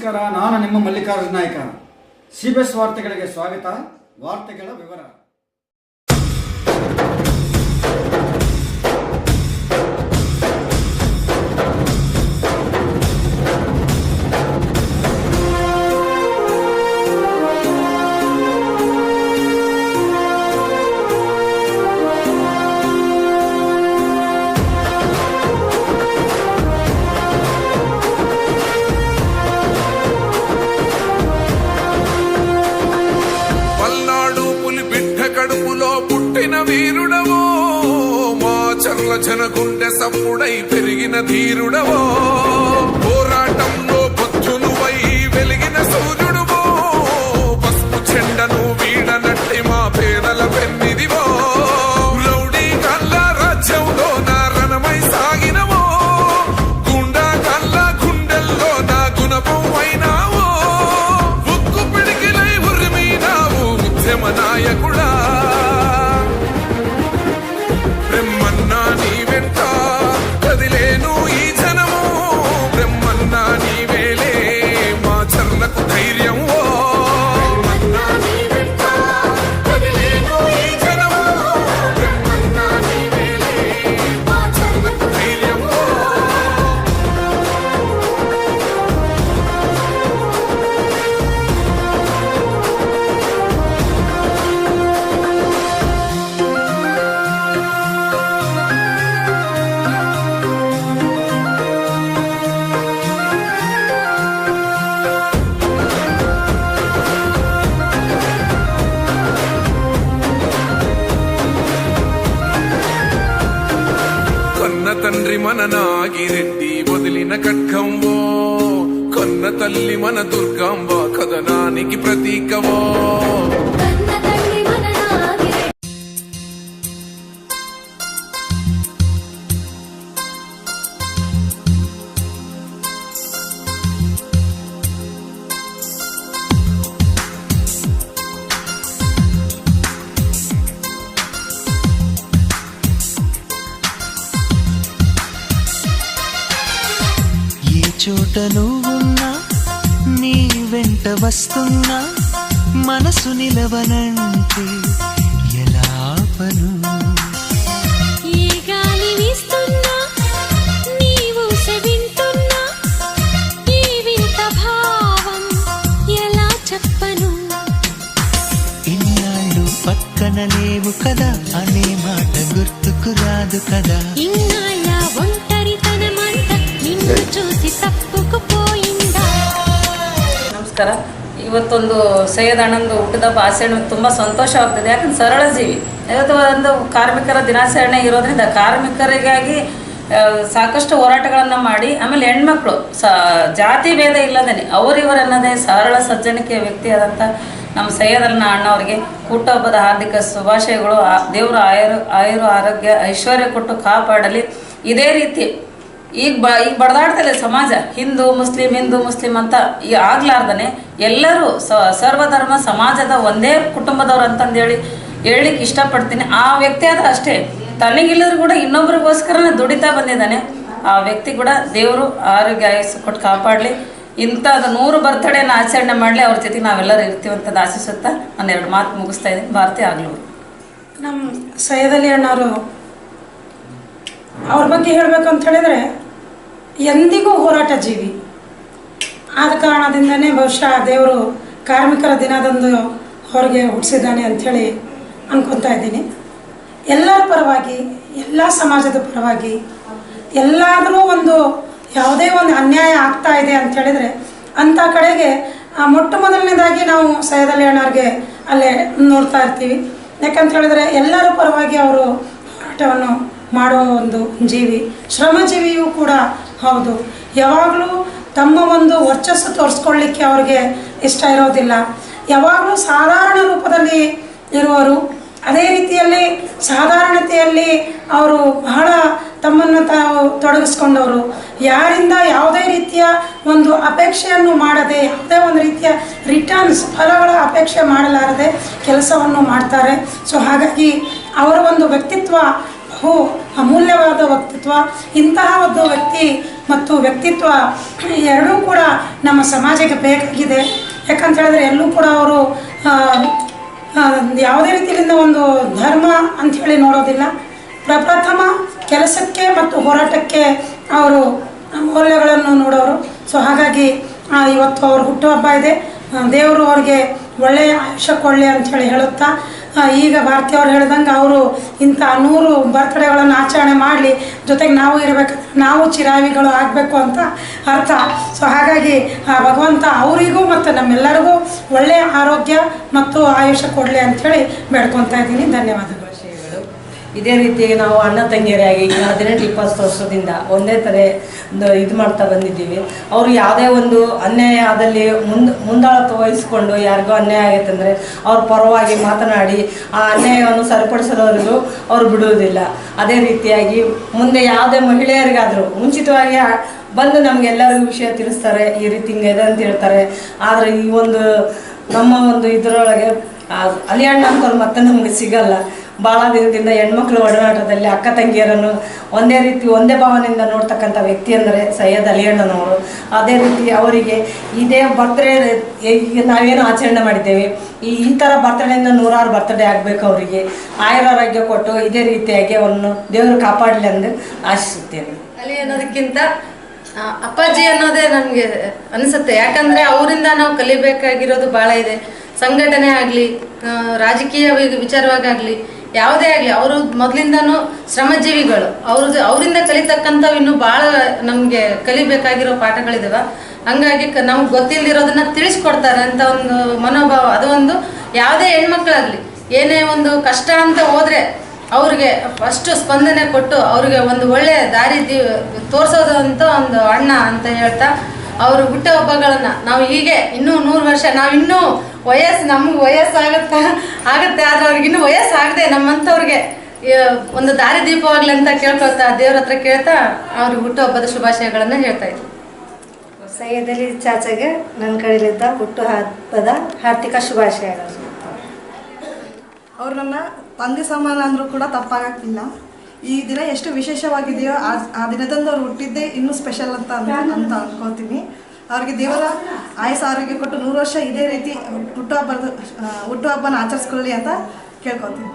ನಮಸ್ಕಾರ. ನಾನು ನಿಮ್ಮ ಮಲ್ಲಿಕಾರ್ಜುನ ನಾಯಕ. ಸಿ ಬಿ ಎಸ್ ವಾರ್ತೆಗಳಿಗೆ ಸ್ವಾಗತ. ವಾರ್ತೆಗಳ ವಿವರ. వీరుడవో మా చర్ల జన గుండె సప్పుడై పెరిగిన ధీరుడవో. పోరాటంలో బుద్ధునువై వెలిగిన సూర్యుడువో పసుపు చెండను కన్న తండ్రి మన నాగిరెడ్డి వదిలిన ఖడ్గంవో. కన్న తల్లి మన దుర్గాంబ కథనానికి ప్రతీకవో చోట నువ్వున్నా నీ వెంట వస్తున్నా మనసు నిలవనంటే ఎలా పను? పక్కన లేవు కదా అనే మాట గుర్తుకు రాదు కదా? ఇన్నాళ్ళ ನಮಸ್ಕಾರ ಇವತ್ತೊಂದು ಸೈಯದ್ ಅಣ್ಣಂದು ಊಟದ ಆಚರಣೆ ತುಂಬ ಸಂತೋಷವಾಗ್ತದೆ ಯಾಕಂದ್ರೆ ಸರಳ ಜೀವಿ. ಇವತ್ತು ಒಂದು ಕಾರ್ಮಿಕರ ದಿನಾಚರಣೆ ಇರೋದ್ರಿಂದ ಕಾರ್ಮಿಕರಿಗಾಗಿ ಸಾಕಷ್ಟು ಹೋರಾಟಗಳನ್ನು ಮಾಡಿ, ಆಮೇಲೆ ಹೆಣ್ಮಕ್ಳು, ಸ, ಜಾತಿ ಭೇದ ಇಲ್ಲದೇ ಅವರಿವರನ್ನದೇ ಸರಳ ಸಜ್ಜನಿಕೆಯ ವ್ಯಕ್ತಿಯಾದಂಥ ನಮ್ಮ ಸೈಯದನ್ನ ಅಣ್ಣವರಿಗೆ ಹುಟ್ಟುಹಬ್ಬದ ಹಾರ್ದಿಕ ಶುಭಾಶಯಗಳು. ದೇವರ ಆಯುರು ಆಯುರು ಆರೋಗ್ಯ, ಐಶ್ವರ್ಯ ಕೊಟ್ಟು ಕಾಪಾಡಲಿ. ಇದೇ ರೀತಿ ಈಗ ಬ, ಈಗ ಬಡದಾಡ್ತಲ್ಲ ಸಮಾಜ. ಹಿಂದೂ, ಮುಸ್ಲಿಂ ಹಿಂದೂ, ಮುಸ್ಲಿಂ ಅಂತ ಈ ಆಗ್ಲಾರ್ದನೆ ಎಲ್ಲರೂ ಸ, ಸರ್ವಧರ್ಮ ಸಮಾಜದ ಒಂದೇ ಕುಟುಂಬದವ್ರು ಅಂತಂದೇಳಿ ಹೇಳಲಿಕ್ಕೆ ಇಷ್ಟಪಡ್ತೀನಿ. ಆ ವ್ಯಕ್ತಿ ಆದ್ರೆ ಅಷ್ಟೇ. ತನಗಿಲ್ಲದ್ರು ಕೂಡ ಇನ್ನೊಬ್ರಿಗೋಸ್ಕರನೇ ದುಡಿತಾ ಬಂದಿದ್ದಾನೆ. ಆ ವ್ಯಕ್ತಿ ಕೂಡ ದೇವರು ಆರೋಗ್ಯ ಆಯಸ್ಸು ಕೊಟ್ಟು ಕಾಪಾಡಲಿ. ಇಂಥದ್ದು ನೂರು ಬರ್ತಡೇನ ಆಚರಣೆ ಮಾಡಲಿ. ಅವ್ರ ಜೊತೆ ನಾವೆಲ್ಲರೂ ಇರ್ತೀವಿ ಅಂತ ಆಶಿಸುತ್ತಾ ನಾನು ಎರಡು ಮಾತು ಮುಗಿಸ್ತಾ ಇದ್ದೀನಿ. ಭಾರತಿ ಆಗ್ಲೂ ನಮ್ಮ ಸೈಯದಲ್ಲಿ ಅಣ್ಣವರು ಅವ್ರ ಬಗ್ಗೆ ಹೇಳಬೇಕು ಅಂತ ಹೇಳಿದ್ರೆ ಎಂದಿಗೂ ಹೋರಾಟ ಜೀವಿ. ಆದ ಕಾರಣದಿಂದನೇ ಬಹುಶಃ ದೇವರು ಕಾರ್ಮಿಕರ ದಿನದಂದು ಹೊರಗೆ ಹುಟ್ಟಿಸಿದ್ದಾನೆ ಅಂಥೇಳಿ ಅನ್ಕೊತಾ ಇದ್ದೀನಿ. ಎಲ್ಲರ ಪರವಾಗಿ ಎಲ್ಲ ಸಮಾಜದ ಪರವಾಗಿ ಎಲ್ಲಾದರೂ ಒಂದು ಯಾವುದೇ ಒಂದು ಅನ್ಯಾಯ ಆಗ್ತಾ ಇದೆ ಅಂತ ಹೇಳಿದರೆ ಅಂಥ ಕಡೆಗೆ ಆ, ಮೊಟ್ಟ ಮೊದಲನೇದಾಗಿ ನಾವು ಸಯದಲ್ಲಿ ಅಣ್ಣವ್ರಿಗೆ ಅಲ್ಲೇ ನೋಡ್ತಾ ಇರ್ತೀವಿ. ಯಾಕಂತ ಹೇಳಿದ್ರೆ ಎಲ್ಲರ ಪರವಾಗಿ ಅವರು ಹೋರಾಟವನ್ನು ಮಾಡುವ ಒಂದು ಜೀವಿ. ಶ್ರಮಜೀವಿಯೂ ಕೂಡ ಹೌದು. ಯಾವಾಗಲೂ ತಮ್ಮ ಒಂದು ವರ್ಚಸ್ಸು ತೋರಿಸ್ಕೊಳ್ಳಿಕ್ಕೆ ಅವ್ರಿಗೆ ಇಷ್ಟ ಇರೋದಿಲ್ಲ. ಯಾವಾಗಲೂ ಸಾಧಾರಣ ರೂಪದಲ್ಲಿ ಇರುವರು ಅದೇ ರೀತಿಯಲ್ಲಿ ಸಾಧಾರಣತೆಯಲ್ಲಿ ಅವರು ಬಹಳ ತಮ್ಮನ್ನು ತಾವು ತೊಡಗಿಸ್ಕೊಂಡವರು. ಯಾರಿಂದ ಯಾವುದೇ ರೀತಿಯ ಒಂದು ಅಪೇಕ್ಷೆಯನ್ನು ಮಾಡದೆ, ಯಾವುದೇ ಒಂದು ರೀತಿಯ ರಿಟರ್ನ್ಸ್ ಫಲಗಳ ಅಪೇಕ್ಷೆ ಮಾಡಲಾರದೆ ಕೆಲಸವನ್ನು ಮಾಡ್ತಾರೆ. ಸೊ ಹಾಗಾಗಿ ಅವರ ಒಂದು ವ್ಯಕ್ತಿತ್ವ ಬಹು ಅಮೂಲ್ಯವಾದ ವ್ಯಕ್ತಿತ್ವ. ಇಂತಹ ಒಂದು ವ್ಯಕ್ತಿ ಮತ್ತು ವ್ಯಕ್ತಿತ್ವ ಎರಡೂ ಕೂಡ ನಮ್ಮ ಸಮಾಜಕ್ಕೆ ಬೇಕಾಗಿದೆ. ಯಾಕಂತ ಹೇಳಿದ್ರೆ ಎಲ್ಲೂ ಕೂಡ ಅವರು ಯಾವುದೇ ರೀತಿಯಿಂದ ಒಂದು ಧರ್ಮ ಅಂಥೇಳಿ ನೋಡೋದಿಲ್ಲ. ಪ್ರಪ್ರಥಮ ಕೆಲಸಕ್ಕೆ ಮತ್ತು ಹೋರಾಟಕ್ಕೆ ಅವರು ಮೌಲ್ಯಗಳನ್ನು ನೋಡೋರು. ಸೊ, ಹಾಗಾಗಿ ಇವತ್ತು ಅವ್ರ ಹುಟ್ಟುಹಬ್ಬ ಇದೆ. ದೇವರು ಅವ್ರಿಗೆ ಒಳ್ಳೆಯ ಆಯುಷ್ಯ ಕೊಡಲಿ ಅಂಥೇಳಿ ಹೇಳುತ್ತಾ ಈಗ ಭಾರತೀಯವ್ರು ಹೇಳ್ದಂಗೆ ಅವರು ಇಂಥ ನೂರು ಬರ್ತ್ಡೇಗಳನ್ನು ಆಚರಣೆ ಮಾಡಲಿ, ಜೊತೆಗೆ ನಾವು ಇರಬೇಕು, ನಾವು ಚಿರಾವಿಗಳು ಆಗಬೇಕು ಅಂತ ಅರ್ಥ. ಸೊ ಹಾಗಾಗಿ, ಆ, ಭಗವಂತ ಅವರಿಗೂ ಮತ್ತು ನಮ್ಮೆಲ್ಲರಿಗೂ ಒಳ್ಳೆಯ ಆರೋಗ್ಯ ಮತ್ತು ಆಯುಷ್ಯ ಕೊಡಲಿ ಅಂಥೇಳಿ ಬೇಡ್ಕೊತಾ ಇದ್ದೀನಿ. ಧನ್ಯವಾದಗಳು. ಇದೇ ರೀತಿಯಾಗಿ ನಾವು ಅಣ್ಣ ತಂಗಿಯರಾಗಿ ಈಗ ಹದಿನೆಂಟು, ಇಪ್ಪತ್ತು ವರ್ಷದಿಂದ ಒಂದೇ ಥರ ಇದು ಮಾಡ್ತಾ ಬಂದಿದ್ದೀವಿ. ಅವರು ಯಾವುದೇ ಒಂದು ಅನ್ಯಾಯ ಆದಲ್ಲಿ ಮುಂದ್, ಮುಂದಾಳತ್ವ ವಹಿಸ್ಕೊಂಡು ಯಾರಿಗೋ ಅನ್ಯಾಯ ಆಗೈತಂದರೆ ಅವ್ರ ಪರವಾಗಿ ಮಾತನಾಡಿ ಆ ಅನ್ಯಾಯವನ್ನು ಸರಿಪಡಿಸೋವರೆಗೂ ಅವ್ರು ಬಿಡುವುದಿಲ್ಲ. ಅದೇ ರೀತಿಯಾಗಿ ಮುಂದೆ ಯಾವುದೇ ಮಹಿಳೆಯರಿಗಾದರೂ ಮುಂಚಿತವಾಗಿ ಬಂದು ನಮಗೆಲ್ಲರಿಗೂ ವಿಷಯ ತಿಳಿಸ್ತಾರೆ, ಈ ರೀತಿ ಹಿಂಗೆ ಇದೆ ಅಂತ ಹೇಳ್ತಾರೆ. ಆದರೆ ಈ ಒಂದು ನಮ್ಮ ಒಂದು ಇದರೊಳಗೆ ಅಲಿಯಣ್ಣ ಅಂತವ್ರು ಮತ್ತೆ ನಮಗೆ ಸಿಗಲ್ಲ. ಭಾಳ ದಿನದಿಂದ ಹೆಣ್ಮಕ್ಳು ಒಡನಾಟದಲ್ಲಿ ಅಕ್ಕ ತಂಗಿಯರನ್ನು ಒಂದೇ ರೀತಿ, ಒಂದೇ ಭಾವನೆಯಿಂದ ನೋಡ್ತಕ್ಕಂಥ ವ್ಯಕ್ತಿ ಅಂದರೆ ಸೈಯದ್ ಅಲಿ ಅಣ್ಣನವರು ಅದೇ ರೀತಿ ಅವರಿಗೆ ಇದೇ ಬರ್ತ್ಡೇ ಈಗ ನಾವೇನು ಆಚರಣೆ ಮಾಡಿದ್ದೇವೆ, ಈ ಈ ಥರ ಬರ್ತ್ಡೇಯಿಂದ ನೂರಾರು ಬರ್ತ್ಡೇ ಆಗಬೇಕು ಅವರಿಗೆ. ಆಯುರಾರೋಗ್ಯ ಕೊಟ್ಟು ಇದೇ ರೀತಿಯಾಗಿ ಅವರನ್ನು ದೇವರು ಕಾಪಾಡಲಿ ಎಂದು ಆಶಿಸುತ್ತೇನೆ. ಅಲಿ ಅನ್ನೋದಕ್ಕಿಂತ ಅಪ್ಪಾಜಿ ಅನ್ನೋದೇ ನಮಗೆ ಅನಿಸುತ್ತೆ. ಯಾಕಂದರೆ ಅವರಿಂದ ನಾವು ಕಲಿಬೇಕಾಗಿರೋದು ಭಾಳ ಇದೆ. ಸಂಘಟನೆ ಆಗಲಿ ರಾಜಕೀಯ ವಿಚಾರವಾಗಿ ವಿಚಾರವಾಗಲಿ ಯಾವುದೇ ಆಗಲಿ, ಅವರು ಮೊದಲಿಂದನೂ ಶ್ರಮಜೀವಿಗಳು. ಅವ್ರದ್ದು, ಅವರಿಂದ ಕಲಿತಕ್ಕಂಥವು ಇನ್ನೂ ಭಾಳ ನಮಗೆ ಕಲಿಬೇಕಾಗಿರೋ ಪಾಠಗಳಿದಾವೆ. ಹಂಗಾಗಿ ನಮ್ಗೆ ಗೊತ್ತಿಲ್ಲದಿರೋದನ್ನ ತಿಳಿಸ್ಕೊಡ್ತಾರೆ ಅಂತ ಒಂದು ಮನೋಭಾವ. ಅದು ಒಂದು ಯಾವುದೇ ಹೆಣ್ಮಕ್ಳಾಗಲಿ, ಏನೇ ಒಂದು ಕಷ್ಟ ಅಂತ ಹೋದರೆ ಅವ್ರಿಗೆ ಫಸ್ಟ್ ಸ್ಪಂದನೆ ಕೊಟ್ಟು ಅವ್ರಿಗೆ ಒಂದು ಒಳ್ಳೆ ದಾರಿ ತೋರಿಸೋದು ಅಂತ ಒಂದು ಅಣ್ಣ ಅಂತ ಹೇಳ್ತಾ, ಅವರು ಹುಟ್ಟ ಹಬ್ಬಗಳನ್ನು ನಾವು ಹೀಗೆ ಇನ್ನೂ ನೂರು ವರ್ಷ ನಾವು ಇನ್ನೂ ವಯಸ್ಸು ನಮ್ಗೆ ವಯಸ್ಸಾಗತ್ತ ಆಗತ್ತೆ ಆದ್ರೆ ಅವ್ರಿಗೆ ಇನ್ನೂ ವಯಸ್ಸಾಗದೆ ನಮ್ಮಂಥವ್ರಿಗೆ ಒಂದು ದಾರಿ ದೀಪವಾಗ್ಲಿ ಅಂತ ಕೇಳ್ಕೊಳ್ತಾ ದೇವ್ರ ಹತ್ರ ಕೇಳ್ತಾ ಅವ್ರಿಗೆ ಹುಟ್ಟುಹಬ್ಬದ ಶುಭಾಶಯಗಳನ್ನು ಹೇಳ್ತಾ ಇದ್ರು. ಸಹ್ಯದಲ್ಲಿ ಚಾಚೆಗೆ ನನ್ನ ಕಡೆಯಿಂದ ಹುಟ್ಟು ಹಬ್ಬದ ಹಾರ್ದಿಕ ಶುಭಾಶಯಗಳು. ಅವ್ರು ನನ್ನ ತಂದೆ ಸಮಾನ ಅಂದರೂ ಕೂಡ ತಪ್ಪಾಗಕ್ಕಿಲ್ಲ. ಈ ದಿನ ಎಷ್ಟು ವಿಶೇಷವಾಗಿದೆಯೋ ಆ ದಿನದಂದು ಅವ್ರು ಹುಟ್ಟಿದ್ದೇ ಇನ್ನೂ ಸ್ಪೆಷಲ್ ಅಂತ ಅಂತ ಅನ್ಕೋತೀನಿ. ಅವ್ರಿಗೆ ದೇವರ ಆಯಸ್ಸು ಆರೋಗ್ಯ ಕೊಟ್ಟು ನೂರು ವರ್ಷ ಇದೇ ರೀತಿ ಹುಟ್ಟುಹಬ್ಬದ ಹುಟ್ಟುಹಬ್ಬನ ಆಚರಿಸ್ಕೊಳ್ಳಿ ಅಂತ ಕೇಳ್ಕೊತೀನಿ